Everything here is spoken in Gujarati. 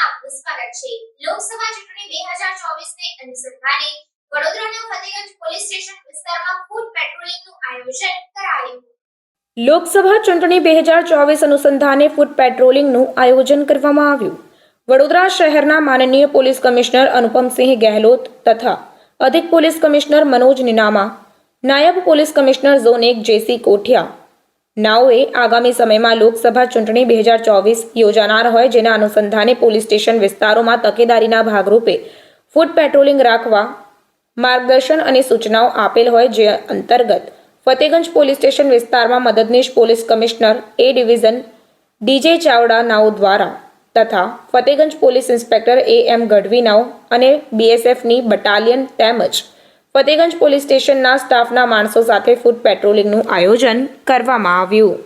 આપનું સ્વાગત છે. લોકસભા ચૂંટણી બે હજાર ચોવીસ ને અનુસંધાને વડોદરાના ફતેગંજ પોલીસ સ્ટેશન વિસ્તારમાં ફૂટ પેટ્રોલિંગનું આયોજન કરાયું. લોકસભા ચૂંટણી બે હજાર ચોવીસ અનુસંધાને ફૂડ પેટ્રોલિંગનું આયોજન કરવામાં આવ્યું. વડોદરા શહેરના માનનીય પોલીસ કમિશનર અનુપમસિંહ ગહેલોત તથા અધિક પોલીસ કમિશનર મનોજ નિનામા, નાયબ પોલીસ કમિશનર ઝોન એક જેસી કોઠિયા નાઓએ આગામી સમયમાં લોકસભા ચૂંટણી બે હજાર ચોવીસ યોજાનાર હોય જેના અનુસંધાને પોલીસ સ્ટેશન વિસ્તારોમાં તકેદારીના ભાગરૂપે ફૂટ પેટ્રોલિંગ રાખવા માર્ગદર્શન અને સૂચનાઓ આપેલ હોય જે અંતર્ગત ફતેગંજ પોલીસ સ્ટેશન વિસ્તારમાં મદદનીશ police commissioner A division DJ Chavda નાઓ દ્વારા તથા Fatehganj police inspector A M Gadhvi નાઓ અને બીએસએફની બટાલિયન તેમજ ફતેગંજ પોલીસ સ્ટેશનના સ્ટાફના માણસો સાથે ફૂટ પેટ્રોલિંગનું આયોજન કરવામાં આવ્યું.